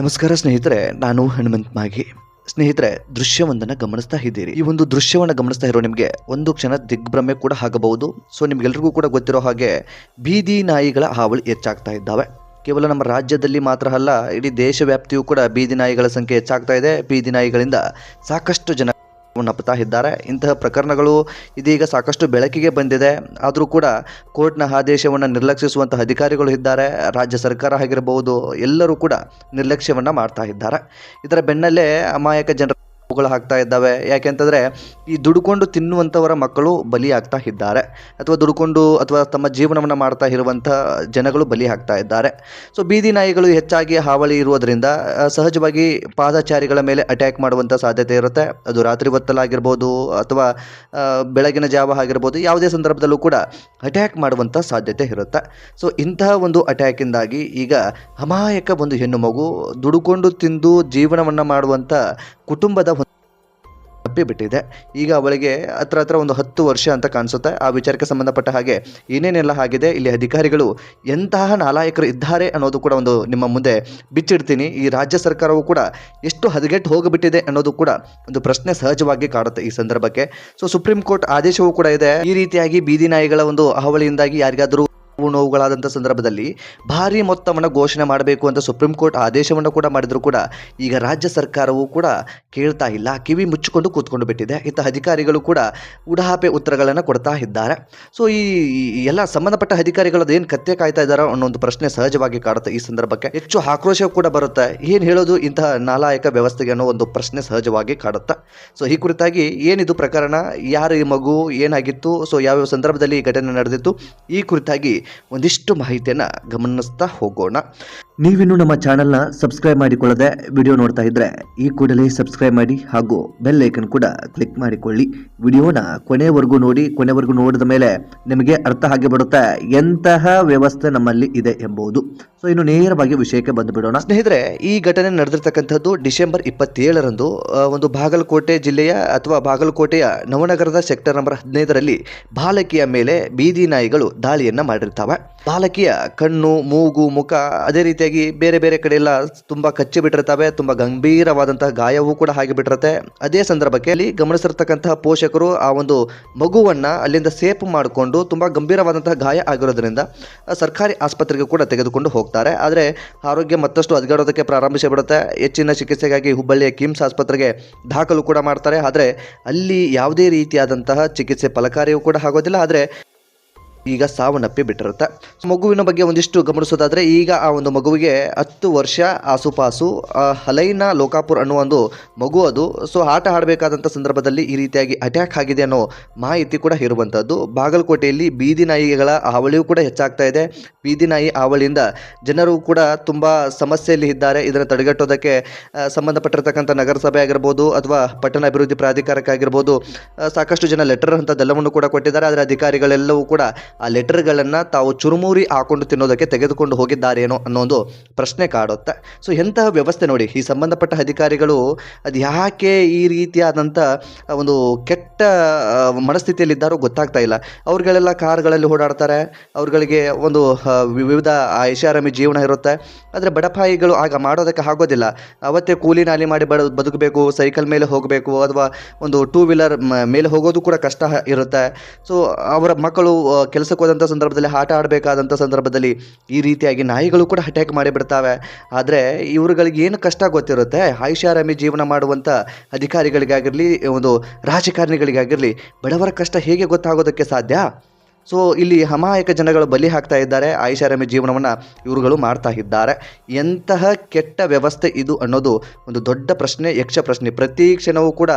ನಮಸ್ಕಾರ ಸ್ನೇಹಿತರೆ, ನಾನು ಹನುಮಂತ್ ಮಾಗಿ ಸ್ನೇಹಿತರೆ, ದೃಶ್ಯವೊಂದನ್ನು ಗಮನಿಸ್ತಾ ಇದ್ದೀರಿ. ಈ ಒಂದು ದೃಶ್ಯವನ್ನು ಗಮನಿಸ್ತಾ ಇರೋ ನಿಮಗೆ ಒಂದು ಕ್ಷಣ ದಿಗ್ಭ್ರಮೆ ಕೂಡ ಆಗಬಹುದು. ಸೊ ನಿಮ್ಗೆಲ್ರಿಗೂ ಕೂಡ ಗೊತ್ತಿರೋ ಹಾಗೆ ಬೀದಿ ನಾಯಿಗಳ ಹಾವಳಿ ಹೆಚ್ಚಾಗ್ತಾ ಇದ್ದಾವೆ. ಕೇವಲ ನಮ್ಮ ರಾಜ್ಯದಲ್ಲಿ ಮಾತ್ರ ಅಲ್ಲ, ಇಡೀ ದೇಶವ್ಯಾಪ್ತಿಯೂ ಕೂಡ ಬೀದಿ ನಾಯಿಗಳ ಸಂಖ್ಯೆ ಹೆಚ್ಚಾಗ್ತಾ ಇದೆ. ಬೀದಿ ನಾಯಿಗಳಿಂದ ಸಾಕಷ್ಟು ಜನ ನಪ್ಪುತ್ತಾ ಇದ್ದಾರೆ. ಇಂತಹ ಪ್ರಕರಣಗಳು ಇದೀಗ ಸಾಕಷ್ಟು ಬೆಳಕಿಗೆ ಬಂದಿದೆ. ಆದರೂ ಕೂಡ ಕೋರ್ಟ್ನ ಆದೇಶವನ್ನು ನಿರ್ಲಕ್ಷಿಸುವಂತಹ ಅಧಿಕಾರಿಗಳು ಇದ್ದಾರೆ. ರಾಜ್ಯ ಸರ್ಕಾರ ಆಗಿರಬಹುದು ಎಲ್ಲರೂ ಕೂಡ ನಿರ್ಲಕ್ಷ್ಯವನ್ನು ಮಾಡ್ತಾ ಇದ್ದಾರೆ. ಇದರ ಬೆನ್ನಲ್ಲೇ ಅಮಾಯಕ ಜನರ ಸಾವುಗಳು ಆಗ್ತಾ ಇದ್ದಾವೆ. ಯಾಕೆಂತಂದರೆ ಈ ದುಡ್ಕೊಂಡು ತಿನ್ನುವಂಥವರ ಮಕ್ಕಳು ಬಲಿ ಆಗ್ತಾ ಇದ್ದಾರೆ. ಅಥವಾ ದುಡ್ಕೊಂಡು ಅಥವಾ ತಮ್ಮ ಜೀವನವನ್ನು ಮಾಡ್ತಾ ಇರುವಂಥ ಜನಗಳು ಬಲಿ ಆಗ್ತಾ ಇದ್ದಾರೆ. ಸೊ ಬೀದಿ ನಾಯಿಗಳು ಹೆಚ್ಚಾಗಿ ಹಾವಳಿ ಇರುವುದರಿಂದ ಸಹಜವಾಗಿ ಪಾದಚಾರಿಗಳ ಮೇಲೆ ಅಟ್ಯಾಕ್ ಮಾಡುವಂಥ ಸಾಧ್ಯತೆ ಇರುತ್ತೆ. ಅದು ರಾತ್ರಿ ಹೊತ್ತಲಾಗಿರ್ಬೋದು ಅಥವಾ ಬೆಳಗಿನ ಜಾವ ಆಗಿರ್ಬೋದು, ಯಾವುದೇ ಸಂದರ್ಭದಲ್ಲೂ ಕೂಡ ಅಟ್ಯಾಕ್ ಮಾಡುವಂಥ ಸಾಧ್ಯತೆ ಇರುತ್ತೆ. ಸೊ ಇಂತಹ ಒಂದು ಅಟ್ಯಾಕಿಂದಾಗಿ ಈಗ ಅಮಾಯಕ ಒಂದು ಹೆಣ್ಣು ಮಗು ದುಡುಕೊಂಡು ತಿಂದು ಜೀವನವನ್ನು ಮಾಡುವಂಥ ಕುಟುಂಬದ ತಪ್ಪಿಬಿಟ್ಟಿದೆ ಈಗ ಅವಳಿಗೆ ಹತ್ರ ಹತ್ರ ಒಂದು ಹತ್ತು ವರ್ಷ ಅಂತ ಕಾಣಿಸುತ್ತೆ. ಆ ವಿಚಾರಕ್ಕೆ ಸಂಬಂಧಪಟ್ಟ ಹಾಗೆ ಏನೇನೆಲ್ಲ ಆಗಿದೆ, ಇಲ್ಲಿ ಅಧಿಕಾರಿಗಳು ಎಂತಹ ನಾಲಾಯಕರು ಇದ್ದಾರೆ ಅನ್ನೋದು ಕೂಡ ಒಂದು ನಿಮ್ಮ ಮುಂದೆ ಬಿಚ್ಚಿಡ್ತೀನಿ. ಈ ರಾಜ್ಯ ಸರ್ಕಾರವು ಕೂಡ ಎಷ್ಟು ಹದಗೆಟ್ಟು ಹೋಗಿಬಿಟ್ಟಿದೆ ಅನ್ನೋದು ಕೂಡ ಒಂದು ಪ್ರಶ್ನೆ ಸಹಜವಾಗಿ ಕಾಡುತ್ತೆ ಈ ಸಂದರ್ಭಕ್ಕೆ. ಸೊ ಸುಪ್ರೀಂ ಕೋರ್ಟ್ ಆದೇಶವೂ ಕೂಡ ಇದೆ. ಈ ರೀತಿಯಾಗಿ ಬೀದಿ ನಾಯಿಗಳ ಒಂದು ಅಹವಳಿಯಿಂದಾಗಿ ಯಾರಿಗಾದರೂ ನೋವುಗಳಾದಂಥ ಸಂದರ್ಭದಲ್ಲಿ ಭಾರಿ ಮೊತ್ತವನ್ನು ಘೋಷಣೆ ಮಾಡಬೇಕು ಅಂತ ಸುಪ್ರೀಂ ಕೋರ್ಟ್ ಆದೇಶವನ್ನು ಕೂಡ ಮಾಡಿದರೂ ಕೂಡ ಈಗ ರಾಜ್ಯ ಸರ್ಕಾರವು ಕೂಡ ಕೇಳ್ತಾ ಇಲ್ಲ, ಕಿವಿ ಮುಚ್ಚಿಕೊಂಡು ಕೂತ್ಕೊಂಡು ಬಿಟ್ಟಿದೆ. ಇಂಥ ಅಧಿಕಾರಿಗಳು ಕೂಡ ಉಡಾಪೆ ಉತ್ತರಗಳನ್ನು ಕೊಡ್ತಾ ಇದ್ದಾರೆ. ಸೊ ಈ ಈ ಎಲ್ಲ ಸಂಬಂಧಪಟ್ಟ ಅಧಿಕಾರಿಗಳು ಏನು ಕತ್ತೆ ಕಾಯ್ತಾ ಇದ್ದಾರೋ ಅನ್ನೋ ಒಂದು ಪ್ರಶ್ನೆ ಸಹಜವಾಗಿ ಕಾಡುತ್ತೆ ಈ ಸಂದರ್ಭಕ್ಕೆ. ಹೆಚ್ಚು ಆಕ್ರೋಶ ಕೂಡ ಬರುತ್ತೆ. ಏನು ಹೇಳೋದು ಇಂತಹ ನಾಲಾಯಕ ವ್ಯವಸ್ಥೆಗೆ ಅನ್ನೋ ಒಂದು ಪ್ರಶ್ನೆ ಸಹಜವಾಗಿ ಕಾಡುತ್ತೆ. ಸೊ ಈ ಕುರಿತಾಗಿ ಏನಿದು ಪ್ರಕರಣ? ಯಾರು ಈ ಮಗು? ಏನಾಗಿತ್ತು? ಸೊ ಯಾವ್ಯಾವ ಸಂದರ್ಭದಲ್ಲಿ ಈ ಘಟನೆ ನಡೆದಿತ್ತು? ಈ ಕುರಿತಾಗಿ ಒಂದಿಷ್ಟು ಮಾಹಿತಿಯನ್ನು ಗಮನಿಸ್ತಾ ಹೋಗೋಣ. ನೀವಿನ್ನು ನಮ್ಮ ಚಾನಲ್ನ ಸಬ್ಸ್ಕ್ರೈಬ್ ಮಾಡಿಕೊಳ್ಳದೆ ವಿಡಿಯೋ ನೋಡ್ತಾ ಇದ್ರೆ ಈ ಕೂಡಲೇ ಸಬ್ಸ್ಕ್ರೈಬ್ ಮಾಡಿ ಹಾಗೂ ಬೆಲ್ ಐಕನ್ ಕೂಡ ಕ್ಲಿಕ್ ಮಾಡಿಕೊಳ್ಳಿ. ವಿಡಿಯೋನ ಕೊನೆವರೆಗೂ ನೋಡಿ ಕೊನೆವರೆಗೂ ನೋಡಿದ ಮೇಲೆ ನಿಮಗೆ ಅರ್ಥ ಆಗಿ ಬಿಡುತ್ತೆ ಎಂತಹ ವ್ಯವಸ್ಥೆ ನಮ್ಮಲ್ಲಿ ಇದೆ ಎಂಬುದು. ಸೊ ಇನ್ನು ನೇರವಾಗಿ ವಿಷಯಕ್ಕೆ ಬಂದು ಬಿಡೋಣ ಸ್ನೇಹಿತರೆ ಈ ಘಟನೆ ನಡೆದಿರ್ತಕ್ಕಂಥದ್ದು ಡಿಸೆಂಬರ್ ಇಪ್ಪತ್ತೇಳರಂದು ಒಂದು ಬಾಗಲಕೋಟೆ ಜಿಲ್ಲೆಯ ಅಥವಾ ಬಾಗಲಕೋಟೆಯ ನವನಗರದ ಸೆಕ್ಟರ್ ನಂಬರ್ ಹದಿನೈದರಲ್ಲಿ ಬಾಲಕಿಯ ಮೇಲೆ ಬೀದಿ ನಾಯಿಗಳು ದಾಳಿಯನ್ನ ಮಾಡಿರ್ತಾವೆ ಬಾಲಕಿಯ ಕಣ್ಣು, ಮೂಗು, ಮುಖ ಅದೇ ರೀತಿಯಾಗಿ ಬೇರೆ ಬೇರೆ ಕಡೆ ಎಲ್ಲ ತುಂಬಾ ಕಚ್ಚಿ ಬಿಟ್ಟಿರ್ತವೆ. ತುಂಬಾ ಗಂಭೀರವಾದಂತಹ ಗಾಯವೂ ಕೂಡ ಹಾಗೆ ಬಿಟ್ಟಿರುತ್ತೆ. ಅದೇ ಸಂದರ್ಭಕ್ಕೆ ಅಲ್ಲಿ ಗಮನಿಸಿರ್ತಕ್ಕಂತಹ ಪೋಷಕರು ಆ ಒಂದು ಮಗುವನ್ನ ಅಲ್ಲಿಂದ ಸೇಫ್ ಮಾಡಿಕೊಂಡು ತುಂಬಾ ಗಂಭೀರವಾದಂತಹ ಗಾಯ ಆಗಿರೋದ್ರಿಂದ ಸರ್ಕಾರಿ ಆಸ್ಪತ್ರೆಗೆ ಕೂಡ ತೆಗೆದುಕೊಂಡು ಹೋಗ್ತಾರೆ. ಆದರೆ ಆರೋಗ್ಯ ಮತ್ತಷ್ಟು ಹದಗೆಡೋದಕ್ಕೆ ಪ್ರಾರಂಭಿಸಿಬಿಡುತ್ತೆ. ಹೆಚ್ಚಿನ ಚಿಕಿತ್ಸೆಗಾಗಿ ಹುಬ್ಬಳ್ಳಿಯ ಕಿಮ್ಸ್ ಆಸ್ಪತ್ರೆಗೆ ದಾಖಲು ಕೂಡ ಮಾಡ್ತಾರೆ. ಆದರೆ ಅಲ್ಲಿ ಯಾವುದೇ ರೀತಿಯಾದಂತಹ ಚಿಕಿತ್ಸೆ ಫಲಕಾರಿಯೂ ಕೂಡ ಆಗೋದಿಲ್ಲ. ಆದರೆ ಈಗ ಸಾವನ್ನಪ್ಪಿ ಬಿಟ್ಟಿರುತ್ತೆ. ಮಗುವಿನ ಬಗ್ಗೆ ಒಂದಿಷ್ಟು ಗಮನಿಸೋದಾದರೆ, ಈಗ ಆ ಒಂದು ಮಗುವಿಗೆ ಹತ್ತು ವರ್ಷ ಆಸುಪಾಸು ಹಲೈನ ಲೋಕಾಪುರ್ ಅನ್ನುವ ಒಂದು ಮಗು ಅದು. ಸೊ, ಆಟ ಆಡಬೇಕಾದಂಥ ಸಂದರ್ಭದಲ್ಲಿ ಈ ರೀತಿಯಾಗಿ ಅಟ್ಯಾಕ್ ಆಗಿದೆ ಅನ್ನೋ ಮಾಹಿತಿ ಕೂಡ ಇರುವಂಥದ್ದು. ಬಾಗಲಕೋಟೆಯಲ್ಲಿ ಬೀದಿ ನಾಯಿಗಳ ಹಾವಳಿಯೂ ಕೂಡ ಹೆಚ್ಚಾಗ್ತಾ ಇದೆ. ಬೀದಿ ನಾಯಿ ಹಾವಳಿಯಿಂದ ಜನರು ಕೂಡ ತುಂಬ ಸಮಸ್ಯೆಯಲ್ಲಿ ಇದ್ದಾರೆ. ಇದನ್ನು ತಡೆಗಟ್ಟೋದಕ್ಕೆ ಸಂಬಂಧಪಟ್ಟಿರತಕ್ಕಂಥ ನಗರಸಭೆ ಆಗಿರ್ಬೋದು ಅಥವಾ ಪಟ್ಟಣ ಅಭಿವೃದ್ಧಿ ಪ್ರಾಧಿಕಾರಕ್ಕಾಗಿರ್ಬೋದು ಸಾಕಷ್ಟು ಜನ ಲೆಟರ್ ಅಂಥದ್ದೆಲ್ಲವನ್ನು ಕೂಡ ಕೊಟ್ಟಿದ್ದಾರೆ. ಆದರೆ ಅಧಿಕಾರಿಗಳೆಲ್ಲವೂ ಕೂಡ ಆ ಲೆಟರ್ಗಳನ್ನು ತಾವು ಚುರುಮುರಿ ಹಾಕೊಂಡು ತಿನ್ನೋದಕ್ಕೆ ತೆಗೆದುಕೊಂಡು ಹೋಗಿದ್ದಾರೇನೋ ಅನ್ನೋ ಒಂದು ಪ್ರಶ್ನೆ ಕಾಡುತ್ತೆ. ಸೊ ಎಂತಹ ವ್ಯವಸ್ಥೆ ನೋಡಿ, ಈ ಸಂಬಂಧಪಟ್ಟ ಅಧಿಕಾರಿಗಳು ಅದು ಯಾಕೆ ಈ ರೀತಿಯಾದಂಥ ಒಂದು ಕೆಟ್ಟ ಮನಸ್ಥಿತಿಯಲ್ಲಿದ್ದಾರೋ ಗೊತ್ತಾಗ್ತಾ ಇಲ್ಲ. ಅವ್ರುಗಳೆಲ್ಲ ಕಾರ್ಗಳಲ್ಲಿ ಓಡಾಡ್ತಾರೆ, ಅವ್ರುಗಳಿಗೆ ಒಂದು ವಿವಿಧ ಐಷಾರಾಮಿ ಜೀವನ ಇರುತ್ತೆ. ಆದರೆ ಬಡಪಾಯಿಗಳು ಆಗ ಮಾಡೋದಕ್ಕೆ ಆಗೋದಿಲ್ಲ. ಅವತ್ತೇ ಕೂಲಿ ನಾಲಿ ಮಾಡಿ ಬಡ, ಬದುಕಬೇಕು, ಸೈಕಲ್ ಮೇಲೆ ಹೋಗಬೇಕು, ಅಥವಾ ಒಂದು ಟೂ ವೀಲರ್ ಮೇಲೆ ಹೋಗೋದು ಕೂಡ ಕಷ್ಟ ಇರುತ್ತೆ. ಸೊ ಅವರ ಮಕ್ಕಳು ಕೆಲಸಕ್ಕೆ ಹೋದಂಥ ಸಂದರ್ಭದಲ್ಲಿ, ಆಟ ಆಡಬೇಕಾದಂಥ ಸಂದರ್ಭದಲ್ಲಿ ಈ ರೀತಿಯಾಗಿ ನಾಯಿಗಳು ಕೂಡ ಅಟ್ಯಾಕ್ ಮಾಡಿಬಿಡ್ತಾವೆ ಆದರೆ ಇವ್ರುಗಳಿಗೆ ಏನು ಕಷ್ಟ ಗೊತ್ತಿರುತ್ತೆ? ಆಯುಷಾರಾಮಿ ಜೀವನ ಮಾಡುವಂಥ ಅಧಿಕಾರಿಗಳಿಗಾಗಿರಲಿ, ಒಂದು ರಾಜಕಾರಣಿಗಳಿಗಾಗಿರಲಿ ಬಡವರ ಕಷ್ಟ ಹೇಗೆ ಗೊತ್ತಾಗೋದಕ್ಕೆ ಸಾಧ್ಯ? ಸೊ ಇಲ್ಲಿ ಅಮಾಯಕ ಜನಗಳು ಬಲಿ ಹಾಕ್ತಾ ಇದ್ದಾರೆ, ಐಷಾರಾಮಿ ಜೀವನವನ್ನು ಇವರುಗಳು ಮಾಡ್ತಾ ಇದ್ದಾರೆ. ಎಂತಹ ಕೆಟ್ಟ ವ್ಯವಸ್ಥೆ ಇದು ಅನ್ನೋದು ಒಂದು ದೊಡ್ಡ ಪ್ರಶ್ನೆ, ಯಕ್ಷ ಪ್ರಶ್ನೆ. ಪ್ರತಿ ಕ್ಷಣವೂ ಕೂಡ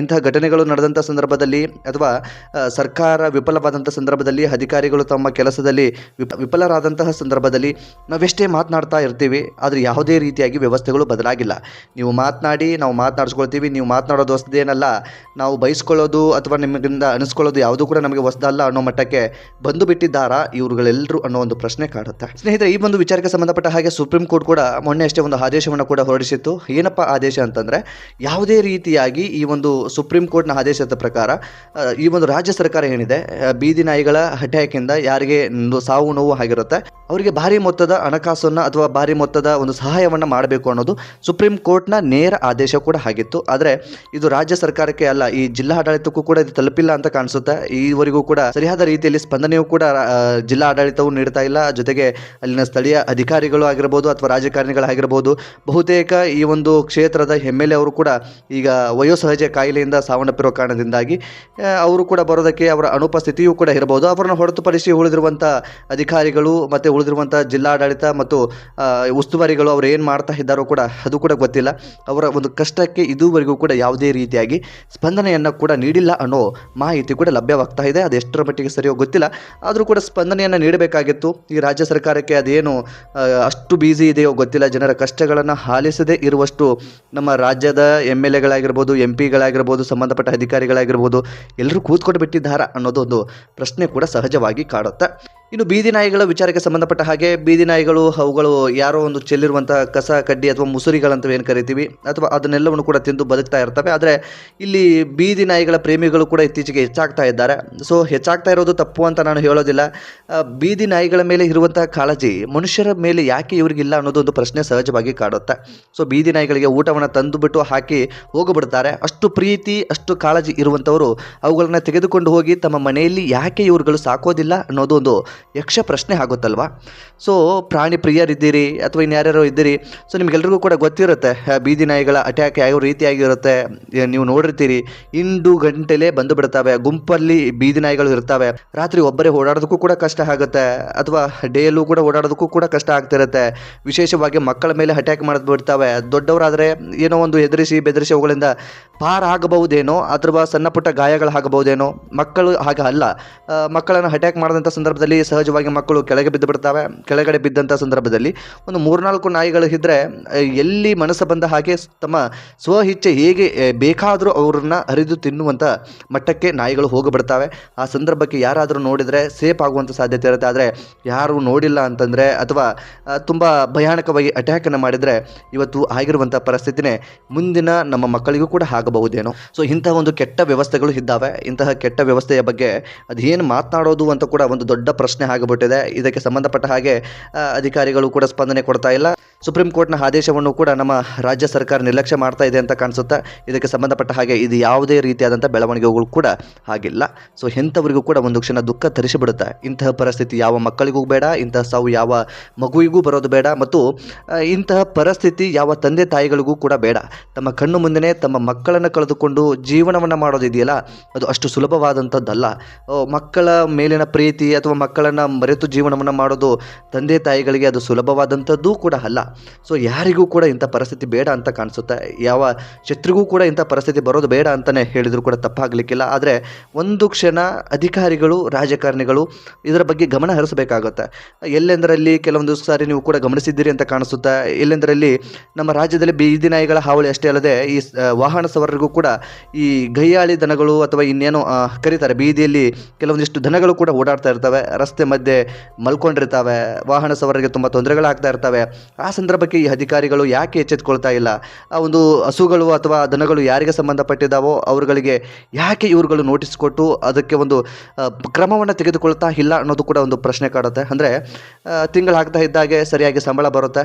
ಇಂತಹ ಘಟನೆಗಳು ನಡೆದಂಥ ಸಂದರ್ಭದಲ್ಲಿ ಅಥವಾ ಸರ್ಕಾರ ವಿಫಲವಾದಂಥ ಸಂದರ್ಭದಲ್ಲಿ, ಅಧಿಕಾರಿಗಳು ತಮ್ಮ ಕೆಲಸದಲ್ಲಿ ವಿಫಲರಾದಂತಹ ಸಂದರ್ಭದಲ್ಲಿ ನಾವೆಷ್ಟೇ ಮಾತನಾಡ್ತಾ ಇರ್ತೀವಿ, ಆದರೆ ಯಾವುದೇ ರೀತಿಯಾಗಿ ವ್ಯವಸ್ಥೆಗಳು ಬದಲಾಗಿಲ್ಲ. ನೀವು ಮಾತನಾಡಿ, ನಾವು ಮಾತನಾಡಿಸ್ಕೊಳ್ತೀವಿ, ನೀವು ಮಾತನಾಡೋದು ಹೊಸದೇನಲ್ಲ, ನಾವು ಬಯಸ್ಕೊಳ್ಳೋದು ಅಥವಾ ನಿಮಗಿಂದ ಅನಿಸ್ಕೊಳ್ಳೋದು ಯಾವುದೂ ಕೂಡ ನಮಗೆ ಹೊಸದಲ್ಲ ಅನ್ನೋ ಮಟ್ಟಕ್ಕೆ ಸರ್ಕಾರಕ್ಕೆ ಬಂದು ಬಿಟ್ಟಿದ್ದಾರಾ ಇವ್ರುಗಳೆಲ್ಲರೂ ಅನ್ನೋ ಒಂದು ಪ್ರಶ್ನೆ ಕಾಡುತ್ತೆ. ಸ್ನೇಹಿತರೆ, ಈ ಒಂದು ವಿಚಾರಕ್ಕೆ ಸಂಬಂಧಪಟ್ಟ ಹಾಗೆ ಸುಪ್ರೀಂ ಕೋರ್ಟ್ ಕೂಡ ಮೊನ್ನೆ ಅಷ್ಟೇ ಒಂದು ಆದೇಶವನ್ನು ಕೂಡ ಹೊರಡಿಸಿತ್ತು. ಏನಪ್ಪ ಆದೇಶ ಅಂತಂದ್ರೆ, ಯಾವುದೇ ರೀತಿಯಾಗಿ ಈ ಒಂದು ಸುಪ್ರೀಂ ಕೋರ್ಟ್ನ ಆದೇಶದ ಪ್ರಕಾರ ಈ ಒಂದು ರಾಜ್ಯ ಸರ್ಕಾರ ಏನಿದೆ ಬೀದಿ ನಾಯಿಗಳ ಅಟ್ಯಾಕಿಂದ ಯಾರಿಗೆ ಸಾವು ನೋವು ಆಗಿರುತ್ತೆ, ಅವರಿಗೆ ಭಾರಿ ಮೊತ್ತದ ಹಣಕಾಸನ್ನು ಅಥವಾ ಭಾರಿ ಮೊತ್ತದ ಒಂದು ಸಹಾಯವನ್ನು ಮಾಡಬೇಕು ಅನ್ನೋದು ಸುಪ್ರೀಂ ಕೋರ್ಟ್ನ ನೇರ ಆದೇಶ ಕೂಡ ಆಗಿತ್ತು. ಆದರೆ, ಇದು ರಾಜ್ಯ ಸರ್ಕಾರಕ್ಕೆ ಅಲ್ಲ, ಈ ಜಿಲ್ಲಾಡಳಿತಕ್ಕೂ ಕೂಡ ಇದು ತಲುಪಿಲ್ಲ ಅಂತ ಕಾಣಿಸುತ್ತೆ. ಈವರೆಗೂ ಕೂಡ ಸರಿಯಾದ ರೀತಿಯಲ್ಲಿ ಸ್ಪಂದನೆಯೂ ಕೂಡ ಜಿಲ್ಲಾ ಆಡಳಿತವು ನೀಡ್ತಾ ಇಲ್ಲ. ಜೊತೆಗೆ ಅಲ್ಲಿನ ಸ್ಥಳೀಯ ಅಧಿಕಾರಿಗಳು ಆಗಿರ್ಬೋದು ಅಥವಾ ರಾಜಕಾರಣಿಗಳಾಗಿರ್ಬೋದು, ಬಹುತೇಕ ಈ ಒಂದು ಕ್ಷೇತ್ರದ ಎಂ ಎಲ್ ಅವರು ಕೂಡ ಈಗ ವಯೋಸಹಜ ಕಾಯಿಲೆಯಿಂದ ಸಾವನ್ನಪ್ಪಿರೋ ಕಾರಣದಿಂದಾಗಿ ಅವರು ಕೂಡ ಬರೋದಕ್ಕೆ ಅವರ ಅನುಪಸ್ಥಿತಿಯೂ ಕೂಡ ಇರಬಹುದು. ಅವರನ್ನು ಹೊರತುಪಡಿಸಿ ಉಳಿದಿರುವಂಥ ಅಧಿಕಾರಿಗಳು ಮತ್ತು ಉಳಿದಿರುವಂಥ ಜಿಲ್ಲಾಡಳಿತ ಮತ್ತು ಉಸ್ತುವಾರಿಗಳು ಅವರು ಏನು ಮಾಡ್ತಾ ಇದ್ದಾರೋ ಕೂಡ ಅದು ಕೂಡ ಗೊತ್ತಿಲ್ಲ. ಅವರ ಒಂದು ಕಷ್ಟಕ್ಕೆ ಇದುವರೆಗೂ ಕೂಡ ಯಾವುದೇ ರೀತಿಯಾಗಿ ಸ್ಪಂದನೆಯನ್ನು ಕೂಡ ನೀಡಿಲ್ಲ ಅನ್ನೋ ಮಾಹಿತಿ ಕೂಡ ಲಭ್ಯವಾಗ್ತಾ ಇದೆ. ಅದು ಎಷ್ಟರ ಮಟ್ಟಿಗೆ ಸರಿಯೋ ಗೊತ್ತಿಲ್ಲ. ಆದರೂ ಕೂಡ ಸ್ಪಂದನೆಯನ್ನು ನೀಡಬೇಕಾಗಿತ್ತು. ಈ ರಾಜ್ಯ ಸರ್ಕಾರಕ್ಕೆ ಅದೇನು ಅಷ್ಟು ಬ್ಯುಸಿ ಇದೆಯೋ ಗೊತ್ತಿಲ್ಲ. ಜನರ ಕಷ್ಟಗಳನ್ನು ಆಲಿಸದೇ ಇರುವಷ್ಟು ನಮ್ಮ ರಾಜ್ಯದ ಎಂ ಎಲ್ ಎಗಳಾಗಿರ್ಬೋದು ಎಂ ಪಿಗಳಾಗಿರ್ಬೋದು ಸಂಬಂಧಪಟ್ಟ ಅಧಿಕಾರಿಗಳಾಗಿರ್ಬೋದು ಎಲ್ಲರೂ ಕೂತ್ಕೊಂಡು ಬಿಟ್ಟಿದ್ದಾರಾ ಅನ್ನೋದು ಒಂದು ಪ್ರಶ್ನೆ ಕೂಡ ಸಹಜವಾಗಿ ಕಾಡುತ್ತೆ. ಇನ್ನು ಬೀದಿ ನಾಯಿಗಳ ವಿಚಾರಕ್ಕೆ ಸಂಬಂಧಪಟ್ಟ ಹಾಗೆ, ಬೀದಿ ನಾಯಿಗಳು ಅವುಗಳು ಯಾರೋ ಒಂದು ಚೆಲ್ಲಿರುವಂಥ ಕಸ, ಕಡ್ಡಿ ಅಥವಾ ಮುಸುರಿಗಳಂತ ಏನು ಕರಿತೀವಿ? ಅಥವಾ ಅದನ್ನೆಲ್ಲವನ್ನು ಕೂಡ ತಿಂದು ಬದುಕ್ತಾ ಇರ್ತವೆ. ಆದರೆ ಇಲ್ಲಿ ಬೀದಿ ನಾಯಿಗಳ ಪ್ರೇಮಿಗಳು ಕೂಡ ಇತ್ತೀಚೆಗೆ ಹೆಚ್ಚಾಗ್ತಾ ಇದ್ದಾರೆ. ಸೊ ಹೆಚ್ಚಾಗ್ತಾ ಇರೋದು ತಪ್ಪು ಅಂತ ನಾನು ಹೇಳೋದಿಲ್ಲ. ಬೀದಿ ನಾಯಿಗಳ ಮೇಲೆ ಇರುವಂತಹ ಕಾಳಜಿ ಮನುಷ್ಯರ ಮೇಲೆ ಯಾಕೆ ಇವರಿಗಿಲ್ಲ ಅನ್ನೋದು ಒಂದು ಪ್ರಶ್ನೆ ಸಹಜವಾಗಿ ಕಾಡುತ್ತೆ. ಸೊ ಬೀದಿ ನಾಯಿಗಳಿಗೆ ಊಟವನ್ನು ತಂದುಬಿಟ್ಟು ಹಾಕಿ ಹೋಗಿಬಿಡ್ತಾರೆ. ಅಷ್ಟು ಪ್ರೀತಿ, ಅಷ್ಟು ಕಾಳಜಿ ಇರುವಂಥವರು ಅವುಗಳನ್ನ ತೆಗೆದುಕೊಂಡು ಹೋಗಿ ತಮ್ಮ ಮನೆಯಲ್ಲಿ ಯಾಕೆ ಇವರುಗಳು ಸಾಕೋದಿಲ್ಲ ಅನ್ನೋದು ಒಂದು ಯಕ್ಷ ಪ್ರಶ್ನೆ ಆಗುತ್ತಲ್ವಾ? ಸೊ ಪ್ರಾಣಿ ಪ್ರಿಯರಿದ್ದೀರಿ ಅಥವಾ ಇನ್ಯಾರ್ಯಾರೋ ಇದ್ದೀರಿ. ಸೊ ನಿಮಗೆಲ್ರಿಗೂ ಕೂಡ ಗೊತ್ತಿರುತ್ತೆ ಬೀದಿ ನಾಯಿಗಳ ಅಟ್ಯಾಕ್ ಯಾವ ರೀತಿಯಾಗಿರುತ್ತೆ ನೀವು ನೋಡಿರ್ತೀರಿ. ಇಂಡು ಗಂಟೆಲೇ ಬಂದು ಬಿಡ್ತವೆ ಗುಂಪಲ್ಲಿ ಬೀದಿ ನಾಯಿಗಳು ಇರ್ತವೆ. ರಾತ್ರಿ ಒಬ್ಬರೇ ಓಡಾಡೋದಕ್ಕೂ ಕೂಡ ಕಷ್ಟ ಆಗುತ್ತೆ. ಅಥವಾ ಡೇಯಲ್ಲೂ ಕೂಡ ಓಡಾಡೋದಕ್ಕೂ ಕೂಡ ಕಷ್ಟ ಆಗ್ತಿರುತ್ತೆ. ವಿಶೇಷವಾಗಿ ಮಕ್ಕಳ ಮೇಲೆ ಅಟ್ಯಾಕ್ ಮಾಡೋದು ಬಿಡ್ತವೆ. ದೊಡ್ಡವರಾದರೆ ಏನೋ ಒಂದು ಹೆದರಿಸಿ ಬೆದರಿಸಿ ಅವುಗಳಿಂದ ಪಾರಾಗಬಹುದೇನೋ? ಅಥವಾ ಸಣ್ಣ ಪುಟ್ಟ ಗಾಯಗಳಾಗಬಹುದೇನೋ? ಮಕ್ಕಳು ಹಾಗೆ ಅಲ್ಲ. ಮಕ್ಕಳನ್ನು ಅಟ್ಯಾಕ್ ಮಾಡಿದಂಥ ಸಂದರ್ಭದಲ್ಲಿ ಸಹಜವಾಗಿ ಮಕ್ಕಳು ಕೆಳಗೆ ಬಿದ್ದು ಬಿಡ್ತವೆ. ಕೆಳಗಡೆ ಬಿದ್ದಂಥ ಸಂದರ್ಭದಲ್ಲಿ ಒಂದು ಮೂರ್ನಾಲ್ಕು ನಾಯಿಗಳು ಇದ್ದರೆ ಎಲ್ಲಿ ಮನಸ್ಸು ಬಂದ ಹಾಗೆ ತಮ್ಮ ಸ್ವ ಇಚ್ಛೆ ಹೇಗೆ ಬೇಕಾದರೂ ಅವ್ರನ್ನ ಹರಿದು ತಿನ್ನುವಂಥ ಮಟ್ಟಕ್ಕೆ ನಾಯಿಗಳು ಹೋಗಿಬಿಡ್ತವೆ ಆ ಸಂದರ್ಭಕ್ಕೆ ಯಾರಾದರೂ ನೋಡಿದರೆ ಸೇಫ್ ಆಗುವಂಥ ಸಾಧ್ಯತೆ ಇರುತ್ತೆ. ಆದರೆ ಯಾರೂ ನೋಡಿಲ್ಲ ಅಂತಂದರೆ ಅಥವಾ ತುಂಬ ಭಯಾನಕವಾಗಿ ಅಟ್ಯಾಕನ್ನು ಮಾಡಿದರೆ ಇವತ್ತು ಆಗಿರುವಂಥ ಪರಿಸ್ಥಿತಿನೇ ಮುಂದಿನ ನಮ್ಮ ಮಕ್ಕಳಿಗೂ ಕೂಡ ಆಗಬಹುದೇನೋ. ಸೊ ಇಂತಹ ಒಂದು ಕೆಟ್ಟ ವ್ಯವಸ್ಥೆಗಳು ಇದ್ದಾವೆ. ಇಂತಹ ಕೆಟ್ಟ ವ್ಯವಸ್ಥೆಯ ಬಗ್ಗೆ ಅದೇನು ಮಾತನಾಡೋದು ಅಂತ ಕೂಡ ಒಂದು ದೊಡ್ಡ ಪ್ರಶ್ನೆ ಆಗಿಬಿಟ್ಟಿದೆ. ಇದಕ್ಕೆ ಸಂಬಂಧಪಟ್ಟ ಹಾಗೆ ಅಧಿಕಾರಿಗಳು ಕೂಡ ಸ್ಪಂದನೆ ಕೊಡ್ತಾ ಇಲ್ಲ. ಸುಪ್ರೀಂ ಕೋರ್ಟ್ನ ಆದೇಶವನ್ನು ಕೂಡ ನಮ್ಮ ರಾಜ್ಯ ಸರ್ಕಾರ ನಿರ್ಲಕ್ಷ್ಯ ಮಾಡ್ತಾ ಇದೆ ಅಂತ ಕಾಣಿಸುತ್ತೆ ಇದಕ್ಕೆ ಸಂಬಂಧಪಟ್ಟ ಹಾಗೆ ಇದು ಯಾವುದೇ ರೀತಿಯಾದಂಥ ಬೆಳವಣಿಗೆಗಳು ಕೂಡ ಆಗಿಲ್ಲ. ಸೊ ಎಂಥವರಿಗೂ ಕೂಡ ಒಂದು ಕ್ಷಣ ದುಃಖ ತರಿಸಿಬಿಡುತ್ತೆ, ಇಂತಹ ಪರಿಸ್ಥಿತಿ ಯಾವ ಮಕ್ಕಳಿಗೂ ಬೇಡ, ಇಂತಹ ಸಾವು ಯಾವ ಮಗುವಿಗೂ ಬರೋದು ಬೇಡ ಮತ್ತು ಇಂತಹ ಪರಿಸ್ಥಿತಿ ಯಾವ ತಂದೆ ತಾಯಿಗಳಿಗೂ ಕೂಡ ಬೇಡ. ತಮ್ಮ ಕಣ್ಣು ಮುಂದೆನೇ ತಮ್ಮ ಮಕ್ಕಳನ್ನು ಕಳೆದುಕೊಂಡು ಜೀವನವನ್ನು ಮಾಡೋದಿದೆಯಲ್ಲ ಅದು ಅಷ್ಟು ಸುಲಭವಾದಂಥದ್ದಲ್ಲ. ಮಕ್ಕಳ ಮೇಲಿನ ಪ್ರೀತಿ ಅಥವಾ ಮಕ್ಕಳನ್ನು ಮರೆತು ಜೀವನವನ್ನು ಮಾಡೋದು ತಂದೆ ತಾಯಿಗಳಿಗೆ ಅದು ಸುಲಭವಾದಂಥದ್ದೂ ಕೂಡ ಅಲ್ಲ. ಸೊ ಯಾರಿಗೂ ಕೂಡ ಇಂಥ ಪರಿಸ್ಥಿತಿ ಬೇಡ ಅಂತ ಕಾಣಿಸುತ್ತೆ. ಯಾವ ಶತ್ರುಗೂ ಕೂಡ ಇಂಥ ಪರಿಸ್ಥಿತಿ ಬರೋದು ಬೇಡ ಅಂತಲೇ ಹೇಳಿದರೂ ಕೂಡ ತಪ್ಪಾಗಲಿಕ್ಕಿಲ್ಲ. ಆದರೆ ಒಂದು ಕ್ಷಣ ಅಧಿಕಾರಿಗಳು, ರಾಜಕಾರಣಿಗಳು ಇದರ ಬಗ್ಗೆ ಗಮನ ಹರಿಸಬೇಕಾಗುತ್ತೆ. ಎಲ್ಲೆಂದರಲ್ಲಿ ಕೆಲವೊಂದು ಸಾರಿ ನೀವು ಕೂಡ ಗಮನಿಸಿದ್ದೀರಿ ಅಂತ ಕಾಣಿಸುತ್ತೆ. ಎಲ್ಲೆಂದರಲ್ಲಿ ನಮ್ಮ ರಾಜ್ಯದಲ್ಲಿ ಬೀದಿ ನಾಯಿಗಳ ಹಾವಳಿ ಅಷ್ಟೇ ಅಲ್ಲದೆ ಈ ವಾಹನ ಸವಾರರಿಗೂ ಕೂಡ ಈ ಗೈಯಾಳಿ ದನಗಳು ಅಥವಾ ಇನ್ನೇನೋ ಕರೀತಾರೆ. ಬೀದಿಯಲ್ಲಿ ಕೆಲವೊಂದಿಷ್ಟು ದನಗಳು ಕೂಡ ಓಡಾಡ್ತಾ ಇರ್ತವೆ. ರಸ್ತೆ ಮಧ್ಯೆ ಮಲ್ಕೊಂಡಿರ್ತವೆ. ವಾಹನ ಸವಾರರಿಗೆ ತುಂಬ ತೊಂದರೆಗಳಾಗ್ತಾ ಇರ್ತವೆ. ಆ ಸಂದರ್ಭಕ್ಕೆ ಈ ಅಧಿಕಾರಿಗಳು ಯಾಕೆ ಎಚ್ಚೆತ್ಕೊಳ್ತಾ ಇಲ್ಲ? ಆ ಒಂದು ಹಸುಗಳು ಅಥವಾ ದನಗಳು ಯಾರಿಗೆ ಸಂಬಂಧಪಟ್ಟಿದ್ದಾವೋ ಅವರುಗಳಿಗೆ ಯಾಕೆ ಇವರುಗಳು ನೋಟಿಸ್ ಕೊಟ್ಟು ಅದಕ್ಕೆ ಒಂದು ಕ್ರಮವನ್ನು ತೆಗೆದುಕೊಳ್ತಾ ಇಲ್ಲ ಅನ್ನೋದು ಕೂಡ ಒಂದು ಪ್ರಶ್ನೆ ಕಾಡುತ್ತೆ. ಅಂದರೆ ತಿಂಗಳು ಆಗ್ತಾ ಇದ್ದಾಗೆ ಸರಿಯಾಗಿ ಸಂಬಳ ಬರುತ್ತೆ.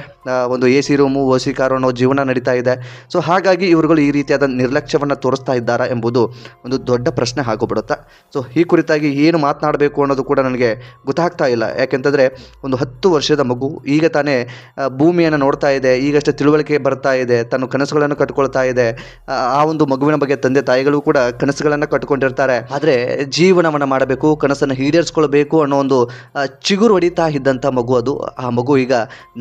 ಒಂದು A C room O C car ಅನ್ನೋ ಜೀವನ ನಡೀತಾ ಇದೆ. ಸೊ ಹಾಗಾಗಿ ಇವರುಗಳು ಈ ರೀತಿಯಾದ ನಿರ್ಲಕ್ಷ್ಯವನ್ನು ತೋರಿಸ್ತಾ ಇದ್ದಾರಾ ಎಂಬುದು ಒಂದು ದೊಡ್ಡ ಪ್ರಶ್ನೆ ಆಗಿಬಿಡುತ್ತೆ ಸೊ ಈ ಕುರಿತಾಗಿ ಏನು ಮಾತನಾಡಬೇಕು ಅನ್ನೋದು ಕೂಡ ನನಗೆ ಗೊತ್ತಾಗ್ತಾ ಇಲ್ಲ. ಯಾಕೆಂತಂದರೆ ಒಂದು ಹತ್ತು ವರ್ಷದ ಮಗು ಈಗ ತಾನೇ ಆ, ಭೂಮಿಯನ್ನು ನೋಡ್ತಾ ಇದೆ, ಈಗಷ್ಟೇ ತಿಳುವಳಿಕೆ ಬರ್ತಾ ಇದೆ, ತನ್ನ ಕನಸುಗಳನ್ನು ಕಟ್ಕೊಳ್ತಾ ಇದೆ. ಆ ಆ ಒಂದು ಮಗುವಿನ ಬಗ್ಗೆ ತಂದೆ ತಾಯಿಗಳು ಕೂಡ ಕನಸುಗಳನ್ನು ಕಟ್ಕೊಂಡಿರ್ತಾರೆ. ಆದರೆ ಜೀವನವನ್ನು ಮಾಡಬೇಕು, ಕನಸನ್ನು ಈಡೇರಿಸ್ಕೊಳ್ಬೇಕು ಅನ್ನೋ ಒಂದು ಚಿಗುರು ಹೊಡಿತಾ ಇದ್ದಂಥ ಮಗು ಅದು. ಆ ಮಗು ಈಗ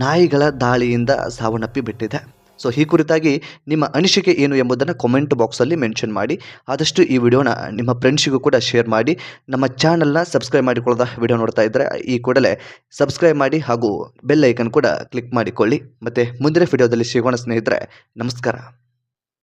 ನಾಯಿಗಳ ದಾಳಿಯಿಂದ ಸಾವನ್ನಪ್ಪಿ ಬಿಟ್ಟಿದೆ. ಸೊ ಈ ಕುರಿತಾಗಿ ನಿಮ್ಮ ಅನಿಸಿಕೆ ಏನು ಎಂಬುದನ್ನು ಕಾಮೆಂಟ್ ಬಾಕ್ಸಲ್ಲಿ ಮೆನ್ಷನ್ ಮಾಡಿ. ಆದಷ್ಟು ಈ ವಿಡಿಯೋನ ನಿಮ್ಮ ಫ್ರೆಂಡ್ಸಿಗೂ ಕೂಡ ಶೇರ್ ಮಾಡಿ. ನಮ್ಮ ಚಾನಲ್ನ ಸಬ್ಸ್ಕ್ರೈಬ್ ಮಾಡಿಕೊಳ್ಳದ ವಿಡಿಯೋ ನೋಡ್ತಾ ಇದ್ದರೆ ಈ ಕೂಡಲೇ ಸಬ್ಸ್ಕ್ರೈಬ್ ಮಾಡಿ ಹಾಗೂ ಬೆಲ್ ಐಕನ್ ಕೂಡ ಕ್ಲಿಕ್ ಮಾಡಿಕೊಳ್ಳಿ. ಮತ್ತು ಮುಂದಿನ ವಿಡಿಯೋದಲ್ಲಿ ಸಿಗೋಣ ಸ್ನೇಹಿತರೆ, ನಮಸ್ಕಾರ.